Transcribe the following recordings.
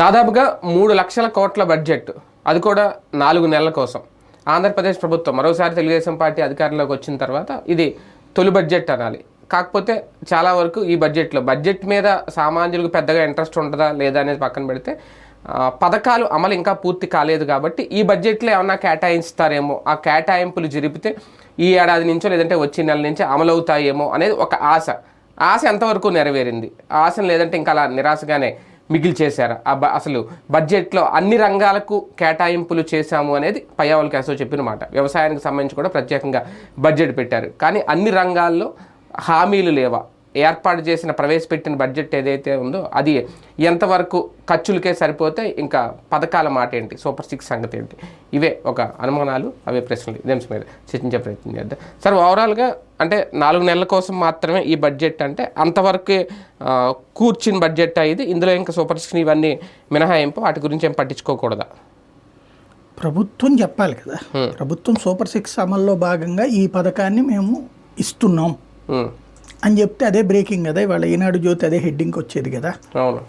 దాదాపుగా మూడు లక్షల కోట్ల బడ్జెట్. అది కూడా నాలుగు నెలల కోసం. ఆంధ్రప్రదేశ్ ప్రభుత్వం మరోసారి తెలుగుదేశం పార్టీ అధికారంలోకి వచ్చిన తర్వాత ఇది తొలి బడ్జెట్ అనాలి. కాకపోతే చాలా వరకు ఈ బడ్జెట్లో బడ్జెట్ మీద సామాన్యులకు పెద్దగా ఇంట్రెస్ట్ ఉంటుందా లేదా అనేది పక్కన పెడితే పథకాలు అమలు ఇంకా పూర్తి కాలేదు కాబట్టి ఈ బడ్జెట్లో ఏమన్నా కేటాయిస్తారేమో ఆ కేటాయింపులు జరిపితే ఈ ఏడాది నుంచో లేదంటే వచ్చే నెల నుంచి అమలవుతాయేమో అనేది ఒక ఆశ. ఆశ ఎంతవరకు నెరవేరింది? ఆశ ఆశను లేదంటే ఇంకా అలా నిరాశగానే మిగిల్చేశారు. ఆ అసలు బడ్జెట్లో అన్ని రంగాలకు కేటాయింపులు చేశాము అనేది పయ్యావల్ కేశవ్ చెప్పిన మాట. వ్యవసాయానికి సంబంధించి కూడా ప్రత్యేకంగా బడ్జెట్ పెట్టారు. కానీ అన్ని రంగాల్లో హామీలు లేవా? ఏర్పాటు చేసిన ప్రవేశపెట్టిన బడ్జెట్ ఏదైతే ఉందో అది ఎంతవరకు ఖర్చులకే సరిపోతే ఇంకా పథకాల మాట ఏంటి? సూపర్ సిక్స్ సంగతి ఏంటి? ఇవే ఒక అనుమానాలు అవే ప్రశ్నలు. ఇదే మీద చర్చించే ప్రయత్నం చేద్దాం. సార్ ఓవరాల్గా అంటే నాలుగు నెలల కోసం మాత్రమే ఈ బడ్జెట్ అంటే అంతవరకే కూర్చుని బడ్జెట్ అయ్యింది ఇందులో ఇంకా సూపర్ సిక్స్ ఇవన్నీ మినహాయింపు వాటి గురించి ఏం పట్టించుకోకూడదా? ప్రభుత్వం చెప్పాలి కదా. ప్రభుత్వం సూపర్ సిక్స్ అమల్లో భాగంగా ఈ పథకాన్ని మేము ఇస్తున్నాం. అని చెప్తే అదే బ్రేకింగ్ కదా. ఇవాళ ఈనాడు జ్యోతి అదే హెడ్డింగ్ వచ్చేది కదా.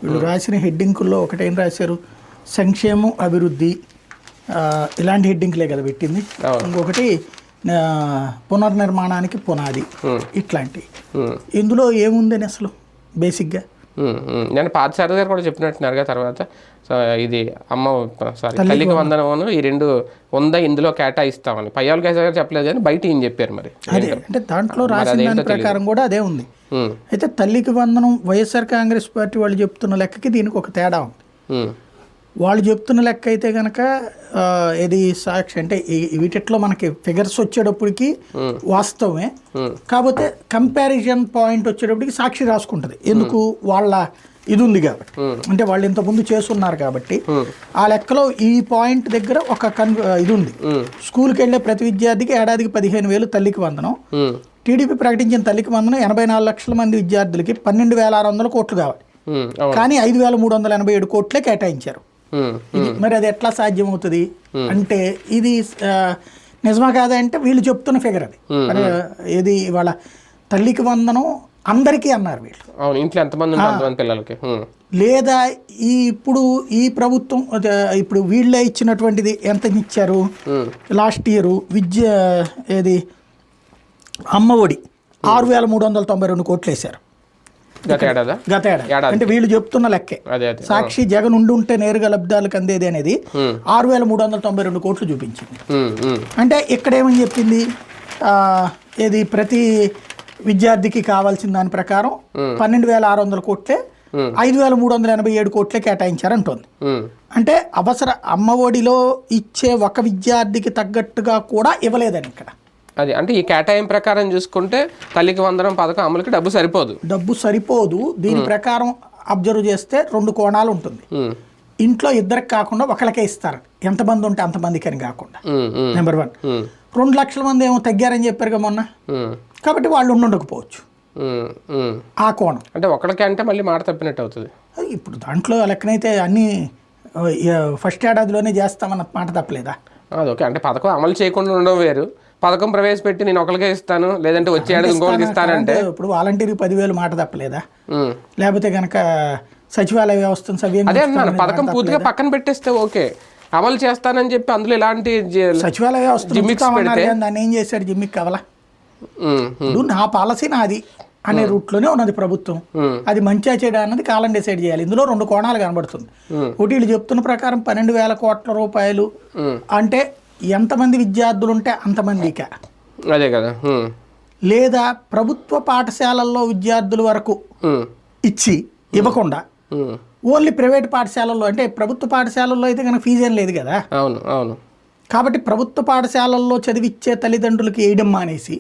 వీళ్ళు రాసిన హెడ్డింకుల్లో ఒకటేం రాశారు? సంక్షేమం అభివృద్ధి ఇలాంటి హెడ్డింగ్లే కదా పెట్టింది. ఇంకొకటి పునర్నిర్మాణానికి పునాది ఇట్లాంటి. ఇందులో ఏముందని అసలు? బేసిక్గా నేను పార్థసారథి గారు కూడా చెప్పినట్టున్నారుగా తర్వాత. సో ఇది అమ్మ సారీ తల్లికి వందనమును ఈ రెండు ఉందా ఇందులో కేటాయిస్తామని. పయ్యాల కేశవ్ గారు చెప్పలేదు కానీ బయట ఈయన చెప్పారు మరి? అదే అంటే దాంట్లో రాసిన దాని ప్రకారం కూడా అదే ఉంది. అయితే తల్లికి వందనం వైఎస్ఆర్ కాంగ్రెస్ పార్టీ వాళ్ళు చెప్తున్న లెక్కకి దీనికి ఒక తేడా ఉంది. వాళ్ళు చెప్తున్న లెక్క అయితే కనుక ఇది సాక్షి అంటే వీటిట్లో మనకి ఫిగర్స్ వచ్చేటప్పటికి వాస్తవమే. కాకపోతే కంపారిజన్ పాయింట్ వచ్చేటప్పటికి సాక్షి రాసుకుంటుంది. ఎందుకు? వాళ్ళ ఇది ఉంది కాబట్టి అంటే వాళ్ళు ఇంత ముందు చేస్తున్నారు కాబట్టి. ఆ లెక్కలో ఈ పాయింట్ దగ్గర ఒక కన్ ఇది ఉంది స్కూల్కి వెళ్ళే ప్రతి విద్యార్థికి ఏడాదికి పదిహేను వేలు తల్లికి వందనం. టీడీపీ ప్రకటించిన తల్లికి వందనం ఎనభై నాలుగు లక్షల మంది విద్యార్థులకి పన్నెండు వేల ఆరు వందల కోట్లు కావాలి. కానీ ఐదు వేల మూడు వందల ఎనభై ఏడు కోట్లే కేటాయించారు. మరి అది ఎట్లా సాధ్యమవుతుంది? అంటే ఇది నిజమా కాదా అంటే వీళ్ళు చెప్తున్న ఫిగర్ అది. ఇది వాళ్ళ తల్లికి వందనం అందరికీ అన్నారు వీళ్ళు. అవును ఇంట్లో ఎంతమంది పిల్లలకి. లేదా ఈ ఇప్పుడు ఈ ప్రభుత్వం ఇప్పుడు వీళ్ళే ఇచ్చినటువంటిది ఎంత ఇచ్చారు? లాస్ట్ ఇయర్ విద్య ఏది? అమ్మ ఒడి ఆరు వేల మూడు వందల తొంభై రెండు కోట్లు వేశారు. గత ఏడాదా? గత ఏడాది. ఏడాది. అంటే వీళ్ళు చెప్తున్న లెక్కే. సాక్షి జగన్ ఉండి ఉంటే నేరుగా లబ్ధాలకు అందేది అనేది ఆరు వేల మూడు వందల తొంభై రెండు కోట్లు చూపించింది. అంటే ఇక్కడ ఏమని చెప్పింది ఏది ప్రతి విద్యార్థికి కావాల్సిన దాని ప్రకారం పన్నెండు వేల ఆరు వందల కోట్లే ఐదు వేల మూడు వందల ఎనభై ఏడు కోట్లే కేటాయించారంటోంది. అంటే అవసర అమ్మ ఒడిలో ఇచ్చే ఒక విద్యార్థికి తగ్గట్టుగా కూడా ఇవ్వలేదని ఇక్కడ. అది అంటే ఈ కేటాయింపు ప్రకారం చూసుకుంటే తల్లికి వందనం పథకం అమలుకి డబ్బు సరిపోదు. డబ్బు సరిపోదు. దీని ప్రకారం అబ్జర్వ్ చేస్తే రెండు కోణాలు ఉంటుంది. ఇంట్లో ఇద్దరికి కాకుండా ఒకరికే ఇస్తారు. ఎంతమంది ఉంటే అంతమందికి అని కాకుండా. నెంబర్ వన్ రెండు లక్షల మంది ఏమో తగ్గారని చెప్పారుగా మొన్న. కాబట్టి వాళ్ళు ఉండకపోవచ్చు. ఆ కోణం. అంటే ఒకళ్ళకి అంటే మళ్ళీ మాట తప్పినట్టు అవుతుంది. ఇప్పుడు దాంట్లో లెక్కనైతే అన్ని ఫస్ట్ ఏడాదిలోనే చేస్తామన్న మాట తప్పలేదా? అది ఓకే. అంటే పథకం అమలు చేయకుండా ఉండడం వేరు. పథకం ప్రవేశపెట్టి నేను ఒకరికే ఇస్తాను లేదంటే వచ్చే ఏడాది ఇంకోటికి ఇస్తానంటే ఇప్పుడు వాలంటీర్ పదివేలు మాట తప్పలేదా. లేకపోతే కనుక సచివాలయ వ్యవస్థను సవ్యంగా అదే అన్నాను పథకం పూర్తిగా పక్కన పెట్టేస్తే ఓకే. అమలు చేస్తానని చెప్పి అందులో ఎలాంటి జ- సచివాలయ వ్యవస్థ దాన్ని ఏం చేశారు జిమ్మిక్ కావాలా? ఇప్పుడు నా పాలసీ నాది అనే రూట్లోనే ఉన్నది ప్రభుత్వం. అది మంచిగా చేయడం అన్నది కాలం డిసైడ్ చేయాలి. ఇందులో రెండు కోణాలు కనబడుతుంది. ఒకటి వీళ్ళు చెప్తున్న ప్రకారం పన్నెండు వేల కోట్ల రూపాయలు అంటే ఎంతమంది విద్యార్థులు ఉంటే అంతమందిక. అదే కదా లేదా ప్రభుత్వ పాఠశాలల్లో విద్యార్థుల వరకు ఇచ్చి ఇవ్వకుండా. ఓన్లీ ప్రైవేట్ పాఠశాలల్లో అంటే ప్రభుత్వ పాఠశాలల్లో అయితే కనుక ఫీజు ఏం లేదు కదా. అవును అవును. కాబట్టి ప్రభుత్వ పాఠశాలల్లో చదివిచ్చే తల్లిదండ్రులకి వేయడం మానేసి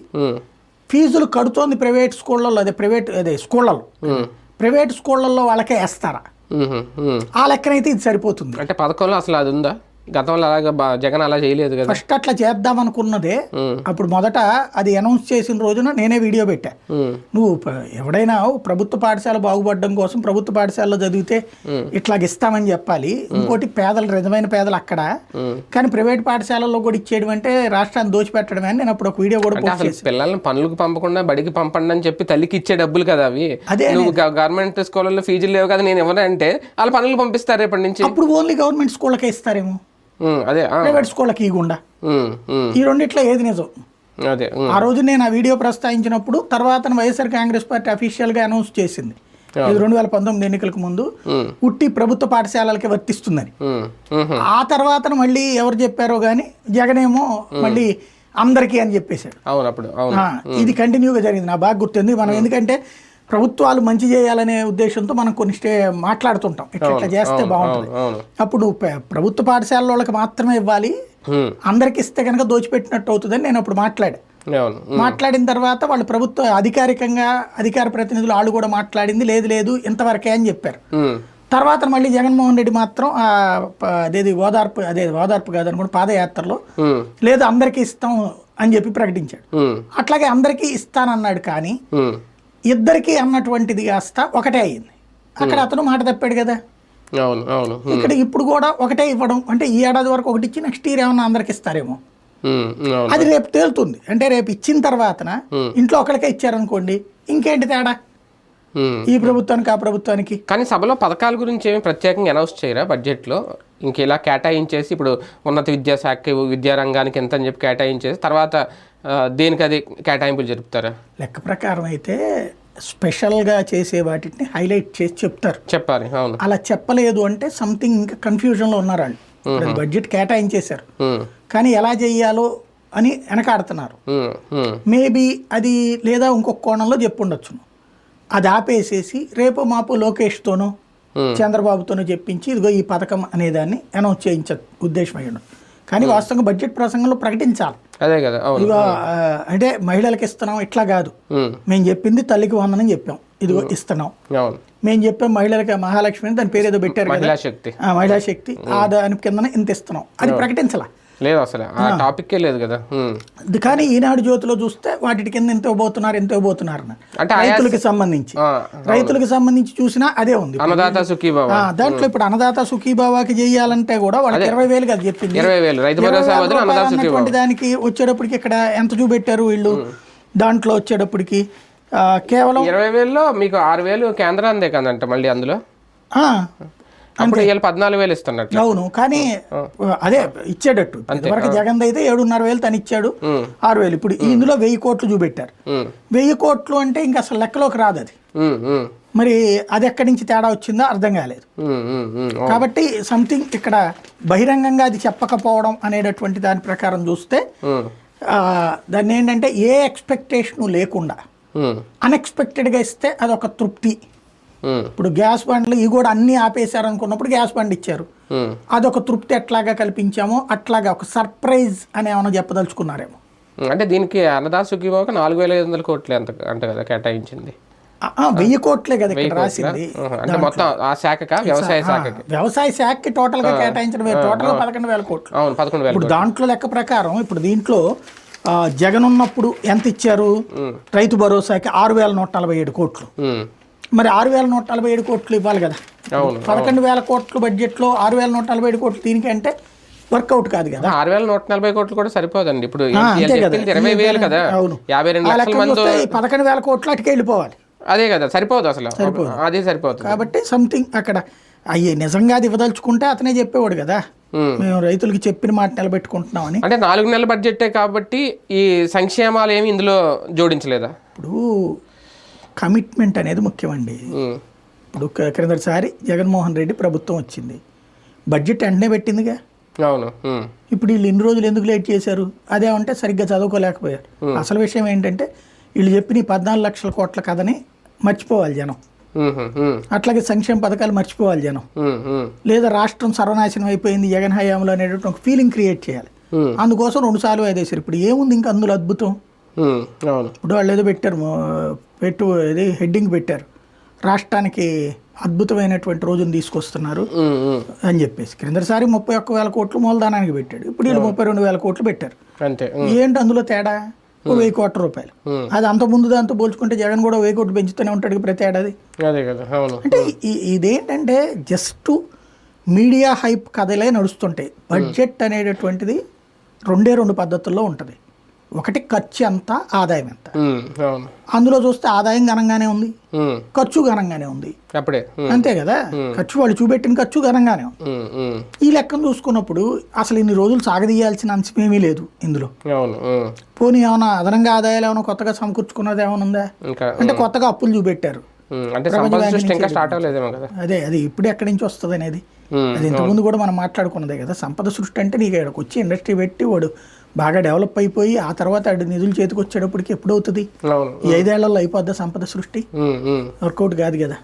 ఫీజులు కడుతోంది ప్రైవేట్ స్కూళ్ళల్లో అదే ప్రైవేట్ అదే స్కూళ్ళల్లో. ఉమ్, ప్రైవేట్ స్కూళ్ళల్లో వాళ్ళకే వేస్తారా. ఆ లెక్కనైతే ఇది సరిపోతుంది. అంటే పథకంలో అసలు అది ఉందా? గతంలో అలాగా జగన్ అలా చేయలేదు కదా. ఫస్ట్ అట్లా చేద్దాం అనుకున్నదే. అప్పుడు మొదట అది అనౌన్స్ చేసిన రోజున నేనే వీడియో పెట్టా. నువ్వు ఎవడైనా ప్రభుత్వ పాఠశాల బాగుపడడం కోసం ప్రభుత్వ పాఠశాలలో చదివితే ఇట్లాగ ఇస్తామని చెప్పాలి. ఇంకోటి పేదలు నిజమైన పేదలు అక్కడ. కానీ ప్రైవేట్ పాఠశాలల్లో కూడా ఇచ్చేయడం అంటే రాష్ట్రాన్ని దోచిపెట్టడమే అని నేను అప్పుడు ఒక వీడియో కూడా పిల్లల్ని పనులకు పంపకుండా బడికి పంపండి అని చెప్పి తల్లికి ఇచ్చే డబ్బులు కదా అవి. అదే నువ్వు గవర్నమెంట్ స్కూళ్ళలో ఫీజులు లేవు కదా నేను ఎవరంటే వాళ్ళ పనులు పంపిస్తారు రేపటి నుంచి. అప్పుడు ఓన్లీ గవర్నమెంట్ స్కూళ్ళకే ఇస్తారేమో. అదే ఇవ్వకుండా ఉమ్, ఉమ్, ఈ రెండిట్లో ఏది నిజం? అదే ఆ రోజు నేను ఆ వీడియో ప్రస్తావించినప్పుడు తర్వాత వైఎస్ఆర్ కాంగ్రెస్ పార్టీ అఫీషియల్గా అనౌన్స్ చేసింది. ఇది రెండు వేల పంతొమ్మిది ఎన్నికలకు ముందు ఉట్టి ప్రభుత్వ పాఠశాలలకి వర్తిస్తుందని. ఆ తర్వాత మళ్ళీ ఎవరు చెప్పారో కానీ జగనేమో మళ్ళీ అందరికీ అని చెప్పేశాడు. అవును అప్పుడు ఇది కంటిన్యూగా జరిగింది. నా బాగా గుర్తుంది. మనం ఎందుకంటే ప్రభుత్వాలు మంచి చేయాలనే ఉద్దేశంతో మనం కొన్ని స్టే మాట్లాడుతుంటాం. ఇట్లా ఇట్లా చేస్తే బాగుంటుంది. అప్పుడు ప్ర- ప్రభుత్వ పాఠశాల వాళ్ళకి మాత్రమే ఇవ్వాలి. అందరికి ఇస్తే కనుక దోచిపెట్టినట్టు అవుతుందని నేను అప్పుడు మాట్లాడా. మాట్లాడిన తర్వాత వాళ్ళు ప్రభుత్వ అధికారికంగా అధికార ప్రతినిధులు వాళ్ళు కూడా మాట్లాడింది లేదు లేదు ఇంతవరకే అని చెప్పారు. తర్వాత మళ్ళీ జగన్మోహన్ రెడ్డి మాత్రం అదేది ఓదార్పు అదే ఓదార్పు కాదనుకోండి పాదయాత్రలో లేదు అందరికీ ఇస్తాం అని చెప్పి ప్రకటించాడు. అట్లాగే అందరికీ ఇస్తానన్నాడు కానీ ఇద్దరికి అన్నటువంటిది కాస్త ఒకటే అయింది. అక్కడ అతను మాట తప్పాడు కదా. అవును అవును. ఉమ్, ఇక్కడ ఇప్పుడు కూడా ఒకటే ఇవ్వడం అంటే ఈ ఏడాది వరకు ఒకటి ఇచ్చి నెక్స్ట్ ఇయర్ ఏమన్నా అందరికి ఇస్తారేమో. అది రేపు తేలుతుంది. అంటే రేపు ఇచ్చిన తర్వాతన ఇంట్లో ఒకరికే ఇచ్చారనుకోండి ఇంకేంటి తేడా. ఈ ప్రభుత్వానికి ఆ ప్రభుత్వానికి? కానీ సభలో పథకాల గురించి ఏమి ప్రత్యేకంగా అనౌన్స్ చేయరా బడ్జెట్లో? ఇంక ఇలా కేటాయించేసి ఇప్పుడు ఉన్నత విద్యాశాఖ విద్యారంగానికి ఎంత అని చెప్పి కేటాయించేసి తర్వాత దేనికి అది కేటాయింపులు జరుపుతారా? లెక్క ప్రకారం అయితే స్పెషల్గా చేసే వాటిని హైలైట్ చేసి చెప్తారు. చెప్పాలి అవును. అలా చెప్పలేదు అంటే సంథింగ్ ఇంకా కన్ఫ్యూజన్లో ఉన్నారు వాళ్ళు ఇప్పుడు అది బడ్జెట్ కేటాయించేశారు. ఉమ్, కానీ ఎలా చేయాలో అని వెనకాడుతున్నారు. మేబీ అది లేదా ఇంకొక కోణంలో చెప్పుండొచ్చును. అది ఆపేసేసి రేపు మాపు లోకేష్తోనో Hmm. చంద్రబాబుతోనో చెప్పించి ఇదిగో ఈ పథకం అనేదాన్ని అనౌన్స్ చేయించ ఉద్దేశం కానీ వాస్తవంగా బడ్జెట్ ప్రసంగంలో ప్రకటించాలి. అదే కదా ఇదిగో ఆ, అంటే మహిళలకు ఇస్తున్నాం ఇట్లా కాదు. మేము చెప్పింది తల్లికి వందనని చెప్పాం. ఇదిగో ఇస్తున్నాం. మేము చెప్పాం మహిళలకి మహాలక్ష్మి అని దాని పేరు ఏదో పెట్టారు కదా. మహిళా శక్తి. ఆ, మహిళా శక్తి. ఆ దాని కిందన ఇంత ఇస్తున్నాం అది ప్రకటించాల. లేదు అసలు. ఆ టాపిక్కే లేదు కదా. కానీ ఈనాడు జ్యోతిలో చూస్తే వాటి కింద ఎంత ఇవ్వబోతున్నారు ఎంత ఇవ్వబోతున్నారు. అంటే రైతులకు సంబంధించి. రైతులకు సంబంధించి చూసినా అదే ఉంది. అన్నదాత సుఖీబాబా ఆ, దాంట్లో ఇప్పుడు అన్నదాత సుఖీబాబాకి చేయాలంటే కూడా వాళ్ళకి ఇరవై వేలు కదా చెప్పింది. ఇరవై వేలు. రైతు దానికి వచ్చేటప్పటికి ఇక్కడ ఎంత చూపెట్టారు వీళ్ళు? దాంట్లో వచ్చేటప్పటికి కేవలం ఇరవై వేల్లో మీకు ఆరు వేలు కేంద్రాందే కదంట మళ్ళీ అందులో? అప్పుడు వీళ్ళు పద్నాలుగు వేలు ఇస్తున్నట్టు అవును కానీ అదే ఇచ్చేటట్టు. ఇదివరకు జగన్ అయితే ఏడున్నర వేలు తను ఇచ్చాడు ఆరు వేలు. ఇప్పుడు ఇందులో వెయ్యి కోట్లు చూపెట్టారు. వెయ్యి కోట్లు అంటే ఇంకా అసలు లెక్కలోకి రాదు అది. మరి అది ఎక్కడి నుంచి తేడా వచ్చిందో అర్థం కాలేదు. కాబట్టి సంథింగ్ ఇక్కడ బహిరంగంగా అది చెప్పకపోవడం అనేటటువంటి దాని ప్రకారం చూస్తే దాన్ని ఏంటంటే ఏ ఎక్స్పెక్టేషను లేకుండా అన్ఎక్స్పెక్టెడ్గా ఇస్తే అదొక తృప్తి. ఇప్పుడు గ్యాస్ బండ్లు ఇవి కూడా అన్నీ ఆపేశారు అనుకున్నప్పుడు గ్యాస్ బండ్ ఇచ్చారు. ఉమ్. అదొక తృప్తి ఎట్లాగా కల్పించామో అట్లాగా ఒక సర్ప్రైజ్ అని ఏమైనా చెప్పదలుచుకున్నారేమో. అంటే దీనికి అన్నదాత సుఖీబాబుకి నాలుగు వేల ఐదు వందల కోట్లు ఎంత అంట కదా కేటాయించింది? వెయ్యి కోట్లే కదా ఇక్కడ రాసింది అంటే మొత్తం ఆ శాఖక? వ్యవసాయ శాఖకి? వ్యవసాయ శాఖకి టోటల్గా కేటాయించడం టోటల్ పదకొండు వేల కోట్లు. అవును పదకొండు వేల ఇప్పుడు దాంట్లో లెక్క ప్రకారం ఇప్పుడు దీంట్లో జగన్ ఉన్నప్పుడు ఎంత ఇచ్చారు? రైతు భరోసాకి ఆరు వేల నూట నలభై ఏడు కోట్లు. మరి ఆరు వేల నూట నలభై ఏడు కోట్లు ఇవ్వాలి కదా. అవును పదకొండు వేల కోట్లు బడ్జెట్లో ఆరు వేల నూట నలభై ఏడు కోట్లు దీనికి అంటే వర్కౌట్ కాదు కదా. ఆరు వేల నూట నలభై కోట్లు కూడా సరిపోదండి. ఇప్పుడు ఇరవై వేలు కదా. అవును. యాభై రెండు లక్షల మంది పదకొండు వేల కోట్లు అటుకే వెళ్ళిపోవాలి. అదే కదా సరిపోదు అసలు. అదే సరిపోతుంది. కాబట్టి సంథింగ్ అక్కడ అయ్యి నిజంగా అది ఇవ్వదలుచుకుంటే అతనే చెప్పేవాడు కదా. మేము రైతులకి చెప్పిన మాట నిలబెట్టుకుంటున్నామని. అంటే నాలుగు నెలల బడ్జెటే కాబట్టి ఈ సంక్షేమాలు ఏమి ఇందులో జోడించలేదా? ఇప్పుడు కమిట్మెంట్ అనేది ముఖ్యమండి. ఇప్పుడు క్రిందటిసారి జగన్మోహన్ రెడ్డి ప్రభుత్వం వచ్చింది. బడ్జెట్ వెంటనే పెట్టిందిగా. అవును. ఇప్పుడు వీళ్ళు ఇన్ని రోజులు ఎందుకు లేట్ చేశారు? అదేమంటే సరిగ్గా చదువుకోలేకపోయారు. అసలు విషయం ఏంటంటే వీళ్ళు చెప్పిన పద్నాలుగు లక్షల కోట్ల కథని మర్చిపోవాలి జనం. అట్లాగే సంక్షేమ పథకాలు మర్చిపోవాలి జనం. లేదా రాష్ట్రం సర్వనాశనం అయిపోయింది జగన్ హయాంలో అనేటువంటి ఒక ఫీలింగ్ క్రియేట్ చేయాలి. అందుకోసం రెండు సార్లు వేదేశారు ఇప్పుడు ఏముంది ఇంకా అందులో అద్భుతం? అవును. ఇప్పుడు వాళ్ళు ఏదో పెట్టారు పెట్టు ఇది హెడ్డింగ్ పెట్టారు. రాష్ట్రానికి అద్భుతమైనటువంటి రోజును తీసుకొస్తున్నారు. అని చెప్పేసి. క్రిందసారి ముప్పై ఒక్క వేల కోట్లు మూలధనానికి పెట్టాడు. ఇప్పుడు వీళ్ళు ముప్పై రెండు వేల కోట్లు పెట్టారు. అంతే ఏంటి అందులో తేడా? వెయ్యి కోట్ల రూపాయలు. అది అంత ముందు దాంతో పోల్చుకుంటే జగన్ కూడా వెయ్యి కోట్లు పెంచుతూనే ఉంటాడు. ప్రతి ఏడాది అదే? కదా అవును. అంటే ఇదేంటంటే జస్ట్ మీడియా హైప్ కథలే నడుస్తుంటాయి. బడ్జెట్ అనేటటువంటిది రెండే రెండు పద్ధతుల్లో ఉంటుంది. ఒకటి ఖర్చు ఎంత ఆదాయం ఎంత? అందులో చూస్తే ఆదాయం ఘనంగానే ఉంది ఖర్చు ఘనంగానే ఉంది. అప్పుడే అంతే కదా? ఖర్చు వాళ్ళు చూపెట్టిన ఖర్చు ఘనంగానే ఉంది. ఈ లెక్కను చూసుకున్నప్పుడు అసలు ఇన్ని రోజులు సాగదీయాల్సిన అంశం ఏమీ లేదు ఇందులో. పోనీ ఏమైనా అదనంగా ఆదాయాలు ఏమైనా కొత్తగా సమకూర్చుకున్నది ఏమైనా ఉందా? అంటే కొత్తగా అప్పులు చూపెట్టారు. అదే అది ఇప్పుడు ఎక్కడి నుంచి వస్తుంది అనేది అది ఇంతకుముందు కూడా మనం మాట్లాడుకున్నదే కదా సంపద సృష్టి అంటే నీకు ఇక్కడికి వచ్చి ఇండస్ట్రీ పెట్టి వాడు బాగా డెవలప్ అయిపోయి ఆ తర్వాత నిధులు చేతికి వచ్చేటప్పటికి ఎప్పుడు అవుతుంది? అవును. ఈ ఐదేళ్ళలో అయిపోద్దా సంపద సృష్టి? ఉమ్, వర్కౌట్ కాదు కదా.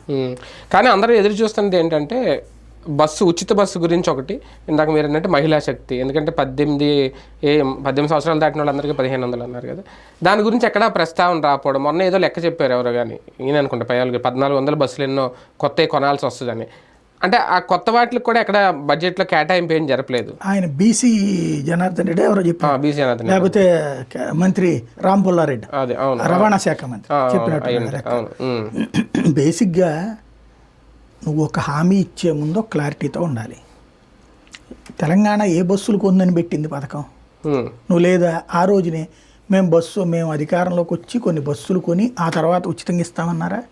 కానీ అందరూ ఎదురు చూస్తున్నది ఏంటంటే బస్సు ఉచిత బస్సు గురించి ఒకటి. ఇందాక మీరు ఏంటంటే మహిళా శక్తి. ఎందుకంటే పద్దెనిమిది ఏ పద్దెనిమిది సంవత్సరాలు దాటిన వాళ్ళందరికీ పదిహేను వందలు అన్నారు కదా. దాని గురించి ఎక్కడా ప్రస్తావన రాకపోవడం. మొన్న ఏదో లెక్క చెప్పారు ఎవరో కానీ ఈయన అనుకుంటా పైగా పద్నాలుగు వందల బస్సులు ఎన్నో కొత్తవి కొనాల్సి వస్తుందని. అంటే ఆ కొత్త వాటికి కూడా ఎక్కడ బడ్జెట్లో కేటాయింపు ఏం జరపలేదు. ఆయన బీసీ జనార్దన్ రెడ్డి ఎవరో చెప్పారు. బీసీ లేకపోతే మంత్రి రామ్ పుల్లారెడ్డి. అదే అవును రవాణా శాఖ మంత్రి చెప్పినట్టు బేసిక్గా నువ్వు ఒక హామీ ఇచ్చే ముందు క్లారిటీతో ఉండాలి. తెలంగాణ ఏ బస్సులు కొందని పెట్టింది పథకం? నువ్వు లేదా ఆ రోజునే మేము బస్సు మేము అధికారంలోకి వచ్చి కొన్ని బస్సులు కొని ఆ తర్వాత ఉచితంగా ఇస్తామన్నారా.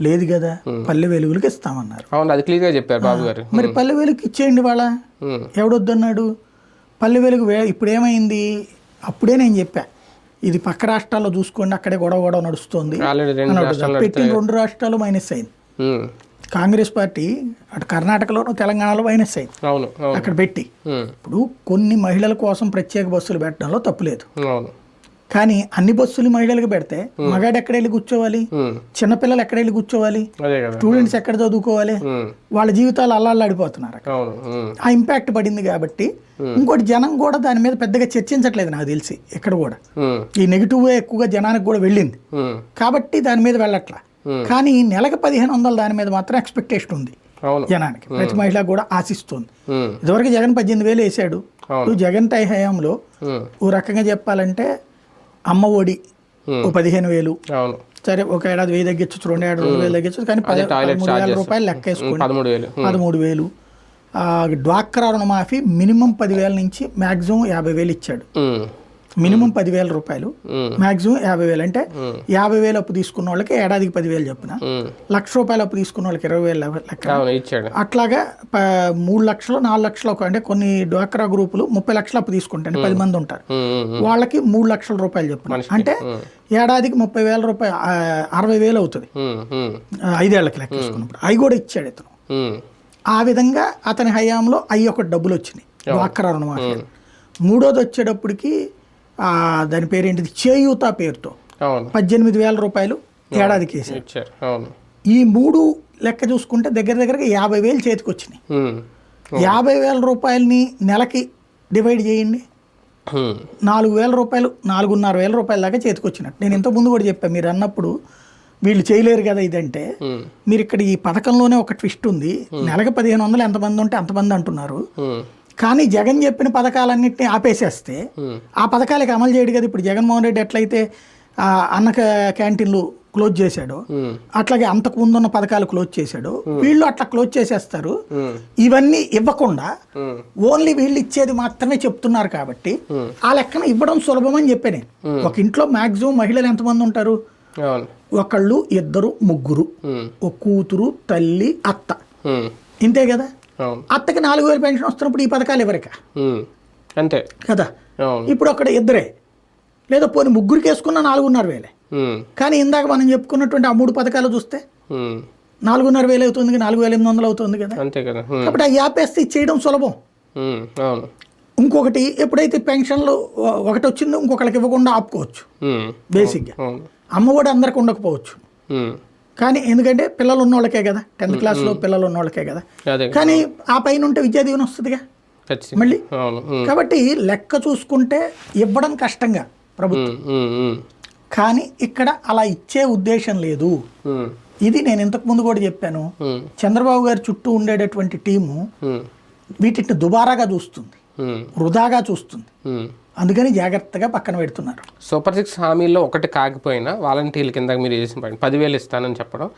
లేదు కదా. పల్లె వెలుగులకి ఇస్తామన్నారు. అవును అది క్లియర్గా చెప్పారు బాబు గారు. మరి పల్లె వెలుగుకి ఇచ్చేయండి వాళ్ళ. ఎవడొద్దన్నాడు? పల్లె వెలుగు ఇప్పుడు ఏమైంది? అప్పుడే నేను చెప్పా. ఇది పక్క రాష్ట్రాల్లో చూసుకోండి అక్కడే గొడవ గొడవ నడుస్తుంది పెట్టిన రెండు రాష్ట్రాలు మైనస్ అయింది. కాంగ్రెస్ పార్టీ అటు కర్ణాటకలోను తెలంగాణలో మైనస్ అయింది. అక్కడ పెట్టి. ఇప్పుడు కొన్ని మహిళల కోసం ప్రత్యేక బస్సులు పెట్టడంలో తప్పులేదు. కానీ అన్ని బస్సులు మహిళలకు పెడితే మగాడు ఎక్కడ వెళ్ళి కూర్చోవాలి చిన్నపిల్లలు ఎక్కడ వెళ్ళి కూర్చోవాలి? స్టూడెంట్స్ ఎక్కడ చదువుకోవాలి? వాళ్ళ జీవితాలు అల్లాడిపోతున్నారు ఆ ఇంపాక్ట్ పడింది కాబట్టి ఇంకోటి జనం కూడా దాని మీద పెద్దగా చర్చించట్లేదు నాకు తెలిసి ఇక్కడ కూడా. ఈ నెగిటివ్ ఎక్కువగా జనానికి కూడా వెళ్ళింది. కాబట్టి దాని మీద వెళ్ళట్లా. కానీ నెలకు పదిహేను వందలు దాని మీద మాత్రం ఎక్స్పెక్టేషన్ ఉంది జనానికి. ప్రతి మహిళ కూడా ఆశిస్తుంది. ఇదివరకు జగన్ పద్దెనిమిది వేలు వేసాడు జగన్ టై హయాంలో ఓ రకంగా చెప్పాలంటే అమ్మ ఒడి. ఓ పదిహేను వేలు. సరే ఒక ఏడాది వెయ్యి తగ్గించచ్చు రెండు ఏడాది రెండు వేలు తగ్గించచ్చు కానీ పది- టాయిలెట్ పదమూడు వేల రూపాయలు లెక్క వేసుకోండి పదమూడు వేలు. డ్వాక్రా రుణమాఫీ మినిమం పదివేల నుంచి మ్యాక్సిమం యాభై వేలు ఇచ్చాడు. మినిమం పదివేల రూపాయలు ఉమ్, మ్యాక్సిమం యాభై వేలు అంటే యాభై వేలు అప్పు తీసుకున్న వాళ్ళకి ఏడాదికి పదివేలు చెప్పిన. లక్ష రూపాయలు అప్పు తీసుకున్న వాళ్ళకి ఇరవై వేలు లెక్క. అట్లాగా మూడు లక్షలు నాలుగు లక్షలు ఒక అంటే కొన్ని డ్వాక్రా గ్రూపులు ముప్పై లక్షలు అప్పు తీసుకుంటాయి పది మంది ఉంటారు. వాళ్ళకి మూడు లక్షల రూపాయలు చెప్పిన. అంటే ఏడాదికి ముప్పై వేల రూపాయలు అరవై వేలు అవుతుంది. ఐదేళ్ళకి లెక్క వేసుకున్నప్పుడు అవి కూడా ఇచ్చాడు ఇతను. ఆ విధంగా అతని హయాంలో అవి ఒక డబ్బులు వచ్చినాయి. డ్వాక్రా రుణమాఫీ. మూడోది వచ్చేటప్పటికి దాని పేరేంటిది? చేయూత పేరుతో. పద్దెనిమిది వేల రూపాయలు ఏడాదికి వేసారు ఈ మూడు లెక్క చూసుకుంటే దగ్గర దగ్గరగా యాభై వేలు చేతికి వచ్చినాయి. యాభై వేల రూపాయలని నెలకి డివైడ్ చేయండి. నాలుగు వేల రూపాయలు నాలుగున్నర వేల రూపాయల దాకా చేతికి వచ్చినట్టు. నేను ఇంత ముందు కూడా చెప్పాను మీరు అన్నప్పుడు వీళ్ళు చేయలేరు కదా ఇదంటే. మీరు ఇక్కడ ఈ పథకంలోనే ఒక ట్విస్ట్ ఉంది. నెలకు పదిహేను వందలు ఎంతమంది ఉంటే అంతమంది అంటున్నారు. కానీ జగన్ చెప్పిన పథకాలన్నింటినీ ఆపేసేస్తే ఆ పథకాలకి అమలు చేయడు కదా. ఇప్పుడు జగన్మోహన్ రెడ్డి ఎట్లయితే అన్న క్యా- క్యాంటీన్లు క్లోజ్ చేశాడో అట్లాగే అంతకు ముందున్న పథకాలు క్లోజ్ చేశాడు వీళ్ళు అట్లా క్లోజ్ చేసేస్తారు. ఇవన్నీ ఇవ్వకుండా ఓన్లీ వీళ్ళు ఇచ్చేది మాత్రమే చెప్తున్నారు కాబట్టి ఆ లెక్కన ఇవ్వడం సులభమని చెప్పే నేను. ఒక ఇంట్లో మాక్సిమం మహిళలు ఎంతమంది ఉంటారు? ఒకళ్ళు ఇద్దరు ముగ్గురు. ఒక కూతురు తల్లి అత్త. ఇంతే కదా? అత్తకి నాలుగు వేలు పెన్షన్ వస్తున్నప్పుడు ఈ పథకాలు ఎవరిక? అంతే. కదా? ఇప్పుడు అక్కడ ఇద్దరే. లేదా పోనీ ముగ్గురికి వేసుకున్న నాలుగున్నర వేలే. కానీ ఇందాక మనం చెప్పుకున్నటువంటి ఆ మూడు పథకాలు చూస్తే నాలుగున్నర వేలు అవుతుంది నాలుగు వేల ఎనిమిది వందలు అవుతుంది కదా? అంతే కదా. కాబట్టి ఆ యాపేస్తే ఇచ్చేయడం సులభం. ఇంకొకటి ఎప్పుడైతే పెన్షన్లు ఒకటి వచ్చిందో ఇంకొకరికి ఇవ్వకుండా ఆపుకోవచ్చు. బేసిక్గా. అమ్మఒడి అందరికి ఉండకపోవచ్చు. కానీ ఎందుకంటే పిల్లలు ఉన్న వాళ్ళకే కదా. టెన్త్ క్లాస్లో పిల్లలు ఉన్న వాళ్ళకే కదా. కానీ ఆ పైన ఉంటే విద్యా దీవెన వస్తుందిగా? మళ్ళీ? కాబట్టి లెక్క చూసుకుంటే ఇవ్వడం కష్టంగా ప్రభుత్వం. కానీ ఇక్కడ అలా ఇచ్చే ఉద్దేశం లేదు. ఇది నేను ఇంతకు ముందు కూడా చెప్పాను. చంద్రబాబు గారి చుట్టూ ఉండేటటువంటి టీము వీటిని దుబారాగా చూస్తుంది. వృధాగా చూస్తుంది. అందుకని జాగ్రత్తగా పక్కన పెడుతున్నారు. సూపర్ సిక్స్ హామీల్లో ఒకటి కాకపోయినా వాలంటీర్ల కింద మీరు చేసిన పని పదివేలు ఇస్తానని చెప్పడం.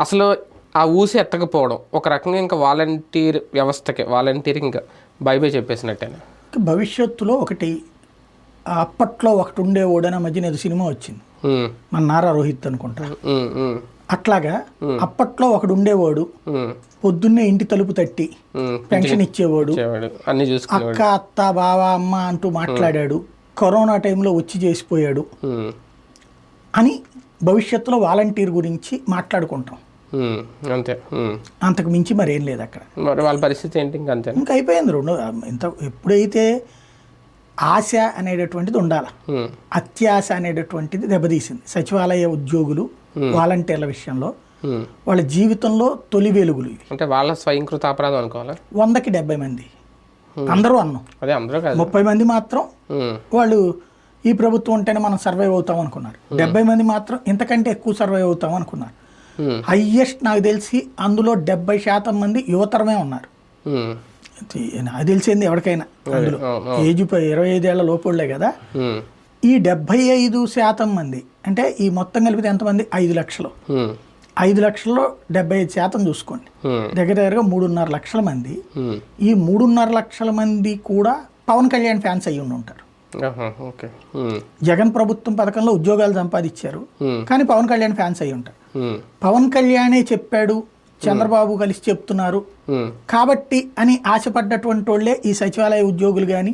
అసలు ఆ ఊసి ఎత్తకపోవడం ఒక రకంగా ఇంకా వాలంటీర్ వ్యవస్థకి వాలంటీర్ ఇంకా బై బై చెప్పేసినట్టేనా భవిష్యత్తులో ఒకటి అప్పట్లో ఒకటి ఉండేవాడు అనే మధ్యన ఏదో సినిమా వచ్చింది. మన నారా రోహిత్ అనుకుంటా. అట్లాగా అప్పట్లో ఒకడు ఉండేవాడు పొద్దున్నే ఇంటి తలుపు తట్టి. పెన్షన్ ఇచ్చేవాడు. అక్క అత్త బావ అమ్మ అంటూ మాట్లాడాడు. కరోనా టైంలో వచ్చి చేసిపోయాడు. అని భవిష్యత్తులో వాలంటీర్ గురించి మాట్లాడుకుంటాం. అంతే. అంతకు మించి మరేం లేదు అక్కడ. మరి వాళ్ళ పరిస్థితి ఏంటి ఇంకా అంతే? ఇంకా అయిపోయింది రెండు ఇంత ఎప్పుడైతే ఆశ అనేటటువంటిది ఉండాలి అత్యాశ అనేటటువంటిది దెబ్బతీసింది. సచివాలయ ఉద్యోగులు వాలంటీర్ల విషయంలో. వాళ్ళ జీవితంలో తొలి వెలుగులు అంటే వాళ్ళ స్వయంకృత అపరాధం అనుకోవాలా? వందకి డెబ్బై మంది. అందరూ అన్నాం. అదే అందరూ కాదు. ముప్పై మంది మాత్రం వాళ్ళు ఈ ప్రభుత్వం ఉంటేనే మనం సర్వైవ్ అవుతాం అనుకున్నారు. డెబ్బై మంది మాత్రం ఇంతకంటే ఎక్కువ సర్వైవ్ అవుతాం అనుకున్నారు. హయ్యెస్ట్ నాకు తెలిసి అందులో డెబ్బై శాతం మంది యువతరమే ఉన్నారు. నాకు తెలిసింది ఎవరికైనా అందులో. ఏజ్ పై ఇరవై ఐదేళ్ళ లోపుళ్ళే కదా? ఈ డెబ్బై ఐదు శాతం మంది అంటే ఈ మొత్తం కలిపితే ఎంతమంది? ఐదు లక్షలు. ఐదు లక్షల్లో డెబ్బై ఐదు శాతం చూసుకోండి. ఉమ్, దగ్గర దగ్గరగా మూడున్నర లక్షల మంది. ఉమ్. ఈ మూడున్నర లక్షల మంది కూడా పవన్ కళ్యాణ్ ఫ్యాన్స్ అయ్యి ఉండి ఉంటారు. ఉమ్, జగన్ ప్రభుత్వం పథకంలో ఉద్యోగాలు సంపాదించారు. కానీ పవన్ కళ్యాణ్ ఫ్యాన్స్ అయ్యి ఉంటారు. పవన్ కళ్యాణే చెప్పాడు చంద్రబాబు కలిసి చెప్తున్నారు. కాబట్టి అని ఆశపడ్డటువంటి వాళ్ళే ఈ సచివాలయ ఉద్యోగులు కానీ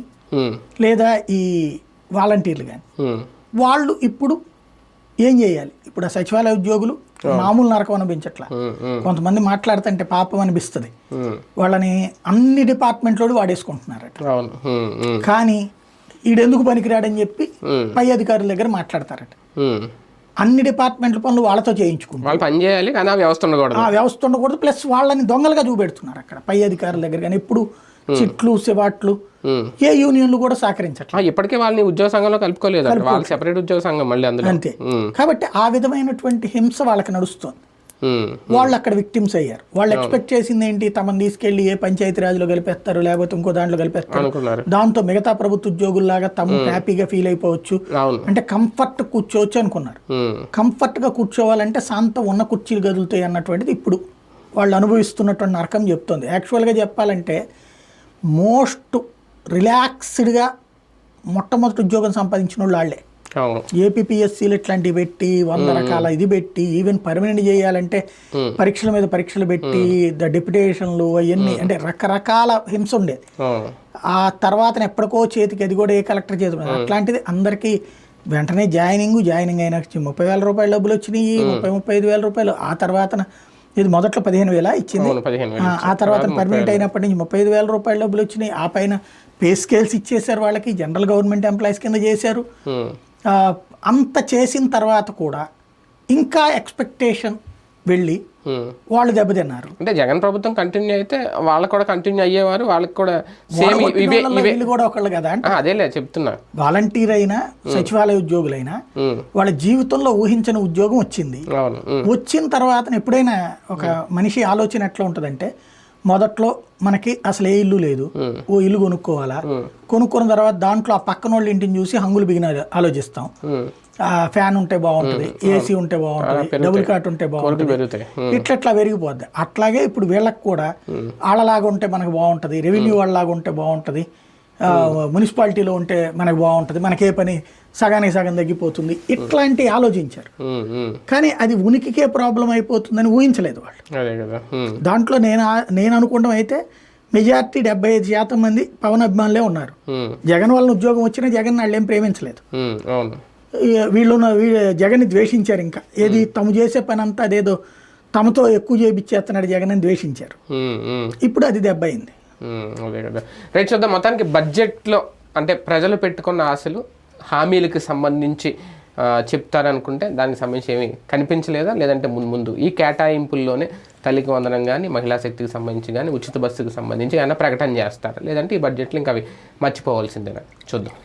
లేదా ఈ వాలంటీర్లు కానీ వాళ్ళు ఇప్పుడు ఏం చేయాలి? ఇప్పుడు ఆ సచివాలయ ఉద్యోగులు మామూలు నరకం అనిపించట్లా. కొంతమంది మాట్లాడుతుంటే పాపం అనిపిస్తుంది. వాళ్ళని అన్ని డిపార్ట్మెంట్లో వాడేసుకుంటున్నారట. కానీ ఈడెందుకు పనికిరాడని చెప్పి పై అధికారుల దగ్గర మాట్లాడతారట. అన్ని డిపార్ట్మెంట్ల పనులు వాళ్ళతో చేయించుకుంటారు. వాళ్ళు పని చేయాలి కానీ ఆ వ్యవస్థ ఉండకూడదు. ఆ వ్యవస్థ ఉండకూడదు. ప్లస్ వాళ్ళని దొంగలుగా చూపెడుతున్నారు అక్కడ పై అధికారుల దగ్గర కానీ ఎప్పుడు చిట్లు సివాట్లు ఉమ్. ఏ యూనియన్లు కూడా సహకరించట్లేదు. ఇప్పటికే వాళ్ళని ఉద్యోగ సంఘంలో కలుపుకోలేదు. వాళ్ళు సెపరేట్ ఉద్యోగ సంఘం మళ్ళీ అందులో. అంతే. ఉమ్, కాబట్టి ఆ విధమైనటువంటి హింస వాళ్ళకి నడుస్తుంది. వాళ్ళు అక్కడ విక్టిమ్స్ అయ్యారు. వాళ్ళు ఎక్స్పెక్ట్ చేసింది ఏంటి? తమను తీసుకెళ్ళి ఏ పంచాయతీ రాజులో కలిపేస్తారు లేకపోతే ఇంకో దాంట్లో కలిపేస్తారు. దాంతో మిగతా ప్రభుత్వ ఉద్యోగుల్లాగా తమ హ్యాపీగా ఫీల్ అయిపోవచ్చు. అంటే కంఫర్ట్ కూర్చోవచ్చు అనుకున్నారు. ఉమ్, కంఫర్ట్గా కూర్చోవాలంటే శాంతం ఉన్న కుర్చీలు కదులుతాయి అన్నటువంటిది ఇప్పుడు వాళ్ళు అనుభవిస్తున్నటువంటి నరకం చెప్తుంది. యాక్చువల్గా చెప్పాలంటే మోస్ట్ రిలాక్స్డ్గా మొట్టమొదటి ఉద్యోగం సంపాదించిన వాళ్ళు వాళ్ళే ఏపీఎస్సీలు ఇట్లాంటివి పెట్టి వంద రకాల ఇది పెట్టి ఈవెన్ పర్మనెంట్ చేయాలంటే పరీక్షల మీద పరీక్షలు పెట్టి ద డెప్యుటేషన్లు అవన్నీ అంటే రకరకాల హింస ఉండేది ఆ తర్వాత ఎప్పటికో చేతికి అది కూడా ఏ కలెక్టర్ చేతి. అట్లాంటిది అందరికీ వెంటనే జాయినింగ్ జాయినింగ్ అయినా ముప్పై వేల రూపాయల డబ్బులు వచ్చినాయి ముప్పై ముప్పై ఐదు వేల రూపాయలు. ఆ తర్వాత ఇది మొదట్లో పదిహేను వేల ఇచ్చింది. ఆ, తర్వాత పర్మనెంట్ అయినప్పటి నుంచి ముప్పై ఐదు వేల రూపాయల డబ్బులు వచ్చినాయి. ఆ పైన పే స్కేల్స్ ఇచ్చేసారు వాళ్ళకి జనరల్ గవర్నమెంట్ ఎంప్లాయీస్ కింద చేశారు. అంత చేసిన తర్వాత కూడా ఇంకా ఎక్స్పెక్టేషన్ వెళ్ళి. వాళ్ళు దెబ్బతిన్నారు. అంటే జగన్ ప్రభుత్వం కంటిన్యూ అయితే వాళ్ళకి కూడా కంటిన్యూ అయ్యేవారు వాళ్ళకి కూడా సేమ్ ఇవే వీళ్ళు కూడా ఒకళ్ళు కదా అంటే అదేలే చెప్తున్నా. వాలంటీర్ అయినా సచివాలయ ఉద్యోగులైనా వాళ్ళ జీవితంలో ఊహించని ఉద్యోగం వచ్చింది. వచ్చిన తర్వాత ఎప్పుడైనా ఒక మనిషి ఆలోచన ఎట్లా ఉంటుందంటే మొదట్లో మనకి అసలు ఏ ఇల్లు లేదు. ఓ ఇల్లు కొనుక్కోవాలా? కొనుక్కున్న తర్వాత దాంట్లో ఆ పక్కన వాళ్ళ ఇంటిని చూసి హంగులు బిగిన ఆలోచిస్తాం. ఫ్యాన్ ఉంటే బాగుంటుంది ఏసీ ఉంటే బాగుంటుంది డబుల్ కాట్ ఉంటే బాగుంటుంది. ఇట్లా ఇట్లా పెరిగిపోద్ది. అట్లాగే ఇప్పుడు వీళ్ళకి కూడా వాళ్ళలాగా ఉంటే మనకు బాగుంటుంది రెవెన్యూ వాళ్ళలాగా ఉంటే బాగుంటుంది మున్సిపాలిటీలో ఉంటే మనకు బాగుంటుంది మనకే పని సగానికి సగం తగ్గిపోతుంది. ఇట్లాంటి ఆలోచించారు. కానీ అది ఉనికికే ప్రాబ్లం అయిపోతుందని ఊహించలేదు వాళ్ళు. దాంట్లో నేను నేను అనుకోవడం అయితే మెజార్టీ డెబ్బై ఐదు శాతం మంది పవన్ అభిమానులే ఉన్నారు జగన్ వాళ్ళని ఉద్యోగం వచ్చినా జగన్ వాళ్ళు ఏం ప్రేమించలేదు. ఉమ్, అవును ఈ వీళ్ళు జగన్ని ద్వేషించారు ఇంకా. ఏది తము చేసే పని అంతా అదేదో తమతో ఎక్కువ చేయించేస్తున్నాడు జగన్ అని ద్వేషించారు. ఇప్పుడు అది దెబ్బ అయింది. రైట్ చూద్దాం. మొత్తానికి బడ్జెట్లో అంటే ప్రజలు పెట్టుకున్న ఆశలు హామీలకు సంబంధించి చెప్తారనుకుంటే దానికి సంబంధించి ఏమి కనిపించలేదా? లేదంటే ముందు ముందు ఈ కేటాయింపుల్లోనే తల్లికి వందనం కానీ మహిళా శక్తికి సంబంధించి కానీ ఉచిత బస్సుకు సంబంధించి ఏమైనా ప్రకటన చేస్తారా? లేదంటే ఈ బడ్జెట్లో ఇంకా అవి మర్చిపోవాల్సిందేనా? చూద్దాం.